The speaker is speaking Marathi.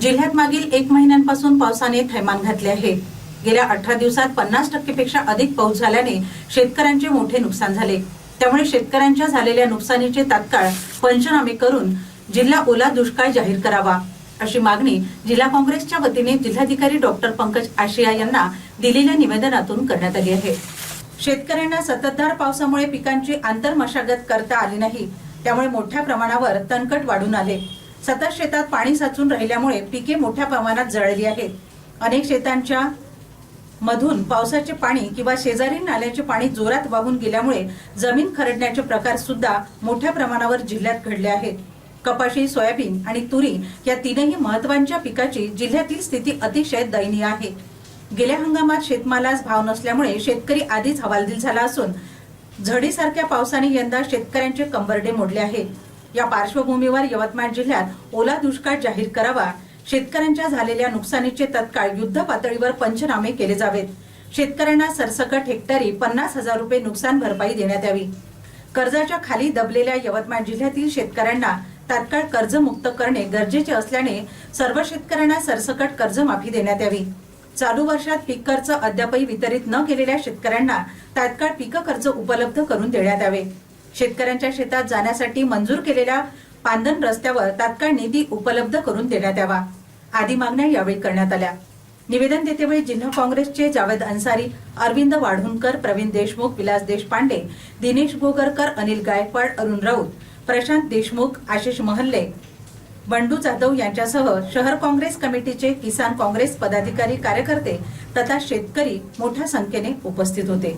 जिल्ह्यात मागील एक महिन्यांपासून पावसाने थैमान घातले आहे. गेल्या अठरा दिवसात पन्नास टक्केपेक्षा अधिक पाऊस झाल्याने शेतकऱ्यांचे मोठे नुकसान झाले. त्यामुळे शेतकऱ्यांच्या झालेल्या नुकसानीचे तात्काळ पंचनामे करून जिल्हा ओला दुष्काळ जाहीर करावा. अशी मागणी जिल्हा काँग्रेसच्या वतीने जिल्हाधिकारी डॉक्टर पंकज आशिया यांना दिलेल्या निवेदनातून करण्यात आली आहे. शेतकऱ्यांना सततधार पावसामुळे पिकांची आंतर मशागत करता आली नाही. त्यामुळे मोठ्या प्रमाणावर तणकट वाढून आले. सतत शेतात पाणी साचून राहिल्यामुळे पिके मोठ्या प्रमाणात जळली आहेत. अनेक शेतांच्या मधून पावसाचे पाणी किंवा शेजारी नाल्याचे पाणी जोरात वाहून गेल्यामुळे जमीन खरडण्याचे प्रकार सुद्धा मोठ्या प्रमाणावर जिल्ह्यात घडले आहेत. कपाशी सोयाबीन आणि तुरी या तीनही महत्त्वाच्या पिकाची जिल्ह्यातील स्थिती अतिशय दयनीय आहे. गेल्या हंगामात शेतमालास भाव नसल्यामुळे शेतकरी आधीच हवालदिल झाला असून झडीसारख्या पावसाने यंदा शेतकऱ्यांचे कंबरडे मोडले आहे या पार्श्वभूमीवर यवतमाळ जिल्ह्यात ओला दुष्काळ जाहीर करावा शेतकऱ्यांच्या झालेल्या नुकसानीचे तत्काळ युद्ध पातळीवर पंचनामे केले जावेत. शेतकऱ्यांना सरसकट हेक्टरी पन्नास हजार रुपये नुकसान भरपाई देण्यात यावी. कर्जाच्या खाली दबलेल्या यवतमाळ जिल्ह्यातील शेतकऱ्यांना तात्काळ कर्जमुक्त करणे गरजेचे असल्याने सर्व शेतकऱ्यांना सरसकट कर्जमाफी देण्यात यावी. चालू वर्षात पीक कर्ज अद्यापही वितरित न केलेल्या शेतकऱ्यांना तात्काळ पीक कर्ज उपलब्ध करून देण्यात यावे. शेतकऱ्यांच्या शेतात जाण्यासाठी मंजूर केलेल्या पांदन रस्त्यावर तात्काळ निधी उपलब्ध करून देण्यात यावा. आदी मागण्या यावेळी करण्यात आल्या. निवेदन देतेवेळी जिल्हा काँग्रेसचे जावेद अन्सारी अरविंद वाढुणकर प्रवीण देशमुख विलास देशपांडे दिनेश गोगरकर अनिल गायकवाड अरुण राऊत प्रशांत देशमुख आशिष महल्ले बंडू जाधव यांच्यासह शहर काँग्रेस कमिटीचे किसान काँग्रेस पदाधिकारी कार्यकर्ते तथा शेतकरी मोठ्या संख्येने उपस्थित होते.